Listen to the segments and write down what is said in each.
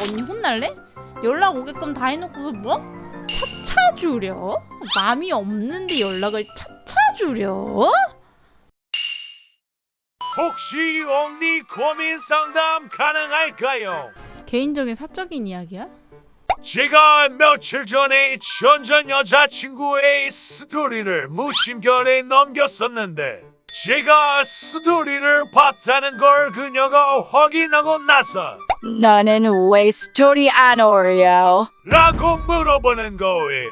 언니 혼날래? 연락 오게끔 다 해놓고서 뭐? 찾아주려? 마음이 없는데 연락을 찾아주려? 혹시 언니 고민 상담 가능할까요? 개인적인 사적인 이야기야? 제가 며칠 전에 전전 여자친구의 스토리를 무심결에 넘겼었는데 제가 스토리를 봤다는 걸 그녀가 확인하고 나서 나는 왜 스토리 안 올려? 라고 물어보는 거예요.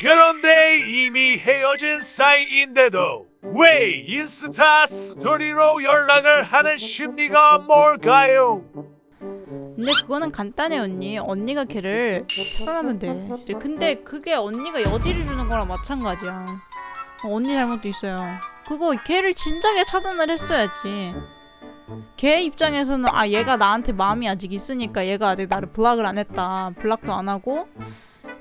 그런데 이미 헤어진 사이인데도 왜 인스타 스토리로 연락을 하는 심리가 뭘까요? 근데 그거는 간단해 언니 언니가 걔를 차단하면 돼 근데 그게 언니가 여지를 주는 거랑 마찬가지야 어, 언니 잘못도 있어요. 그거 걔를 진작에 차단을 했어야지. 걔 입장에서는 아 얘가 나한테 마음이 아직 있으니까 얘가 아직 나를 블락을 안 했다. 블락도 안 하고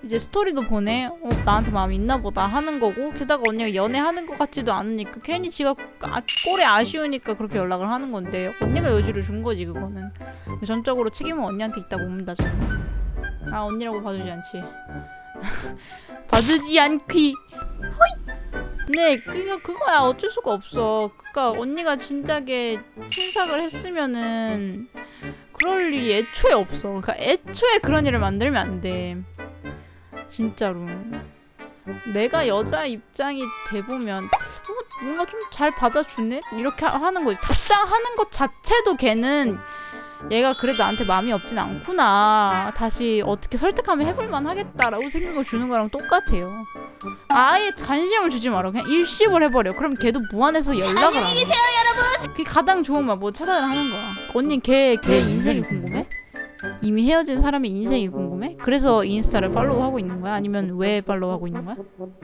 이제 스토리도 보내. 어 나한테 마음이 있나 보다 하는 거고 게다가 언니가 연애하는 것 같지도 않으니까 괜히 지가 아, 꼴이 아쉬우니까 그렇게 연락을 하는 건데 언니가 여지를 준 거지 그거는. 전적으로 책임은 언니한테 있다고 봅니다 저는. 아 언니라고 봐주지 않지. 봐주지 않기. 호이 네 그거 그거야. 어쩔 수가 없어. 그니까 언니가 진작에 친삭을 했으면은 그럴 일이 애초에 없어. 그니까 애초에 그런 일을 만들면 안 돼. 진짜로. 내가 여자 입장이 돼보면 어, 뭔가 좀 잘 받아주네? 이렇게 하- 하는 거지. 답장하는 것 자체도 걔는 얘가 그래도 나한테 마음이 없진 않구나. 다시 어떻게 설득하면 해볼만 하겠다라고 생각을 주는 거랑 똑같아요. 아예 관심을 주지 마라. 그냥 일십을 해버려. 그럼 걔도 무한해서 연락을 안. 안녕히 계세요, 여러분. 그게 가장 좋은 말, 뭐 차단을 하는 거야. 언니 걔, 걔 인생이 궁금해? 이미 헤어진 사람의 인생이 궁금해? 그래서 인스타를 팔로우하고 있는 거야? 아니면 왜 팔로우하고 있는 거야?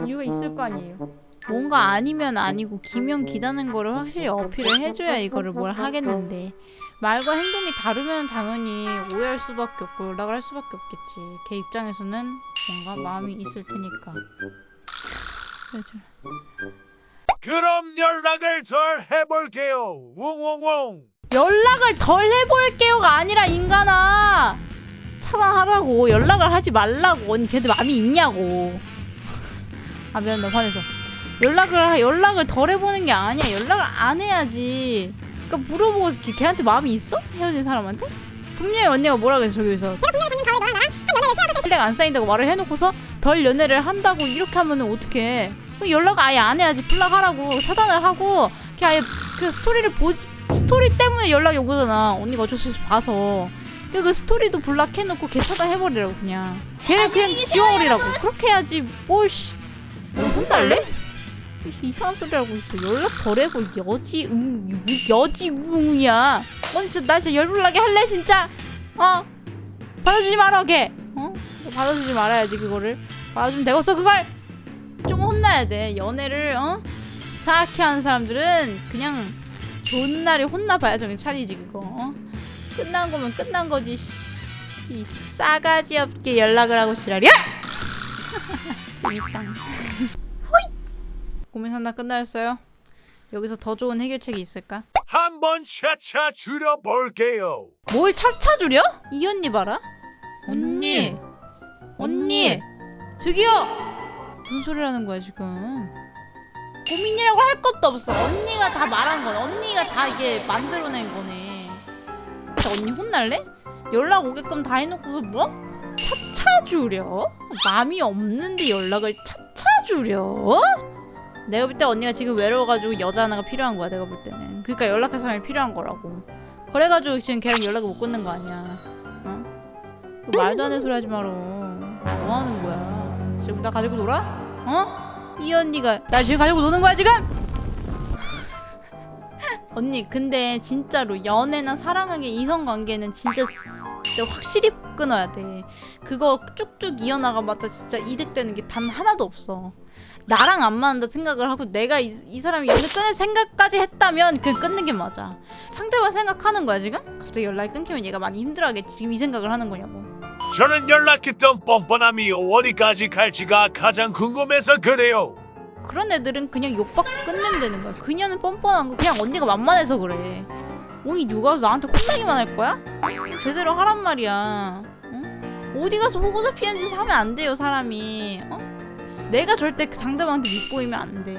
이유가 있을 거 아니에요. 뭔가 아니면 아니고 기면 기다는 거를 확실히 어필을 해줘야 이거를 뭘 하겠는데 말과 행동이 다르면 당연히 오해할 수밖에 없고 연락을 할 수밖에 없겠지. 걔 입장에서는 뭔가 마음이 있을 테니까. 그럼 연락을 덜 해볼게요. 웅웅웅. 연락을 덜 해볼게요가 아니라 인간아. 차단하라고. 연락을 하지 말라고. 언니 걔들 마음이 있냐고. 아 미안 나 화내서. 연락을 하- 연락을 덜 해보는 게 아니야. 연락을 안 해야지. 그러니까 물어보고 걔- 걔한테 마음이 있어? 헤어진 사람한테? 분명히 언니가 뭐라 그랬어 저기서? 연락 안 쌓인다고 말을 해놓고서 덜 연애를 한다고 이렇게 하면은 어떡해 그럼 연락 아예 안 해야지 플락하라고 차단을 하고 걔 아예 그 스토리를 보지 스토리 때문에 연락이 온 거잖아. 언니가 어쩔 수 없이 봐서. 근데 그 스토리도 블락해놓고 걔 차단해버리라고 그냥. 걔를 그냥 지워버리라고. 그렇게 해야지. 뭘 씨. 뭐 혼날래? 씨, 이상한 소리 하고 있어. 연락 덜 해고 여지 응 여지 우웅이야. 언니 진짜 나 진짜 열불나게 할래 진짜. 어? 받아주지 말아 걔. 어? 받아주지 말아야지 그거를. 받아주면 되겠어 그걸. 좀 혼나야 돼. 연애를 어? 사악해 하는 사람들은 그냥 좋은 날에 혼나봐야 정신 차리지 그거 어? 끝난 거면 끝난 거지 씨. 이 싸가지 없게 연락을 하고 지랄이야 재밌다 호이 고민 상담 끝나였어요 여기서 더 좋은 해결책이 있을까? 한번 차차 줄여볼게요. 뭘 찾아주려? 이 언니 봐라 언니 언니 저기요 무슨 소리라는 거야 지금 고민이라고 할 것도 없어 언니가 다 말한 건 언니가 다 이게 만들어낸 거네 진짜 언니 혼날래? 연락 오게끔 다 해놓고서 뭐? 찾아주려? 마음이 없는데 연락을 찾아주려? 내가 볼 때 언니가 지금 외로워가지고 여자 하나가 필요한 거야 내가 볼 때는 그러니까 연락할 사람이 필요한 거라고 그래가지고 지금 걔랑 연락을 못 끊는 거 아니야 어? 그 말도 안 되는 소리 하지 마라 뭐 하는 거야 지금 나 가지고 놀아? 어? 이 언니가 날 지금 가지고 노는 거야 지금? 언니 근데 진짜로 연애나 사랑하기 이성 관계는 진짜 진짜 확실히 끊어야 돼 그거 쭉쭉 이어나가봤자 진짜 이득되는 게 단 하나도 없어 나랑 안 맞는다 생각을 하고 내가 이, 이 사람이 연애 끊을 생각까지 했다면 그냥 끊는 게 맞아 상대방 생각하는 거야 지금? 갑자기 연락이 끊기면 얘가 많이 힘들어하겠지 지금 이 생각을 하는 거냐고 저는 연락했던 뻔뻔함이 어디까지 갈지가 가장 궁금해서 그래요. 그런 애들은 그냥 욕받고 끝내면 되는 거야 그녀는 뻔뻔한 거 그냥 언니가 만만해서 그래 옹이 누가 나한테 혼나기만 할 거야? 제대로 하란 말이야. 어? 어디 가서 호구도 피하는 짓 하면 안 돼요, 사람이. 어? 내가 절대 그 상대방한테 밉보이면 안 돼.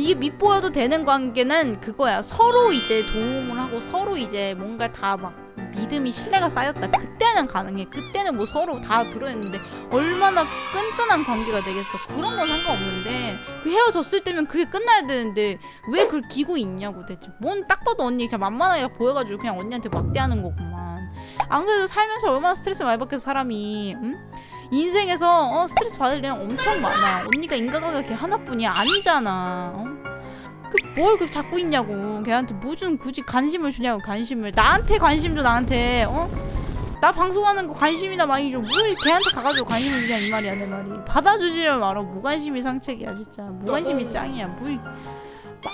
이게 밉보여도 되는 관계는 그거야. 서로 이제 도움을 하고 서로 이제 뭔가 다 막 믿음이 신뢰가 쌓였다. 그때는 가능해. 그때는 뭐 서로 다 들어있는데 얼마나 끈끈한 관계가 되겠어. 그런 건 상관없는데 그 헤어졌을 때면 그게 끝나야 되는데 왜 그걸 기고 있냐고 대체. 뭔 딱 봐도 언니 그냥 만만하게 보여가지고 그냥 언니한테 막대하는 거구만. 안 그래도 살면서 얼마나 스트레스 많이 받겠어 사람이. 응? 인생에서 어, 스트레스 받을 일은 엄청 많아. 언니가 인간관계가 걔 하나뿐이야. 아니잖아. 어? 그뭘 그렇게 잡고 있냐고. 걔한테 무슨 굳이 관심을 주냐고 관심을. 나한테 관심 줘 나한테. 어? 나 방송하는 거 관심이나 많이 줘. 뭘 걔한테 가가지고 관심을 주냐 이 말이야 내 말이. 받아주지를 말어. 무관심이 상책이야 진짜. 무관심이 짱이야. 뭘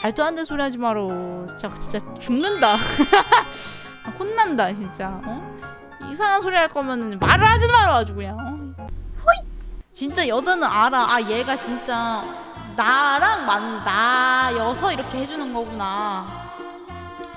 말도 안 되는 소리 하지 말어. 진짜 진짜 죽는다. 혼난다 진짜. 어? 이상한 소리 할 거면은 말을 하지 말아 아주 그냥. 어? 진짜 여자는 알아. 아 얘가 진짜 나랑 만 나여서 이렇게 해주는 거구나.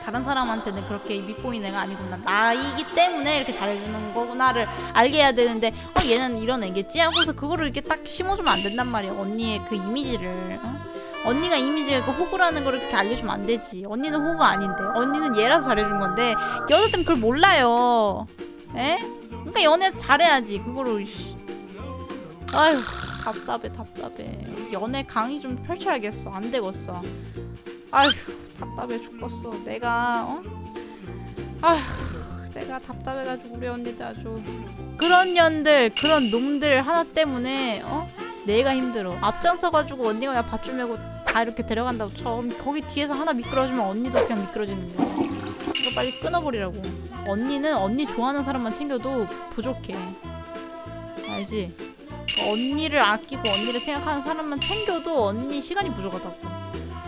다른 사람한테는 그렇게 밉보이는 애가 아니구나. 나이기 때문에 이렇게 잘해주는 거구나를 알게 해야 되는데 어 얘는 이런 애겠지 하고서 그거를 이렇게 딱 심어주면 안 된단 말이야. 언니의 그 이미지를. 어? 언니가 이미지에 그 호구라는 걸 이렇게 알려주면 안 되지. 언니는 호구 아닌데. 언니는 얘라서 잘해준 건데 여자들은 그걸 몰라요. 에? 그러니까 연애 잘해야지. 그거를 씨. 아휴 답답해 답답해. 연애 강의 좀 펼쳐야겠어. 안 되겠어. 아휴 답답해 죽겠어. 내가 어? 아휴 내가 답답해가지고 우리 언니들 아주 그런 년들 그런 놈들 하나 때문에 어? 내가 힘들어. 앞장서가지고 언니가 그냥 밧줄 메고 다 이렇게 데려간다고 쳐. 거기 뒤에서 하나 미끄러지면 언니도 그냥 미끄러지는 거야. 이거 빨리 끊어버리라고. 언니는 언니 좋아하는 사람만 챙겨도 부족해. 알지? 언니를 아끼고 언니를 생각하는 사람만 챙겨도 언니 시간이 부족하다고.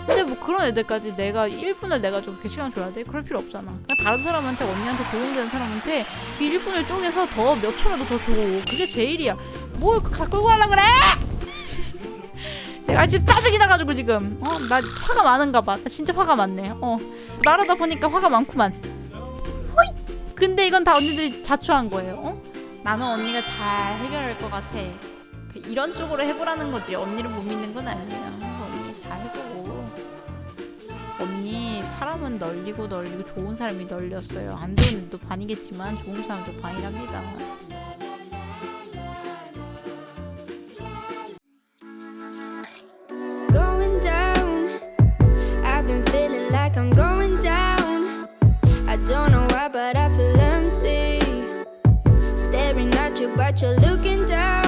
근데 뭐 그런 애들까지 내가 1분을 내가 좀 그렇게 시간 줘야 돼? 그럴 필요 없잖아. 그냥 다른 사람한테 언니한테 도움되는 사람한테 그 1분을 쪼개서 더 몇 초라도 더 줘. 그게 제일이야. 뭘 가- 끌고 가려 그래? 내가 지금 짜증이 나가지고 지금 어 나 화가 많은가 봐. 나 진짜 화가 많네. 어 말하다 보니까 화가 많구만. 호이. 근데 이건 다 언니들이 자초한 거예요. 어? 나는 언니가 잘 해결할 것 같아. 그 이런 쪽으로 해보라는 거지. 언니를 못 믿는 건 아니에요. 언니 잘 해보고. 언니 사람은 널리고 널리고 좋은 사람이 널렸어요. 안 좋은 일도 반이겠지만 좋은 사람도 반이랍니다. but I feel empty. Staring at you, but you're looking down.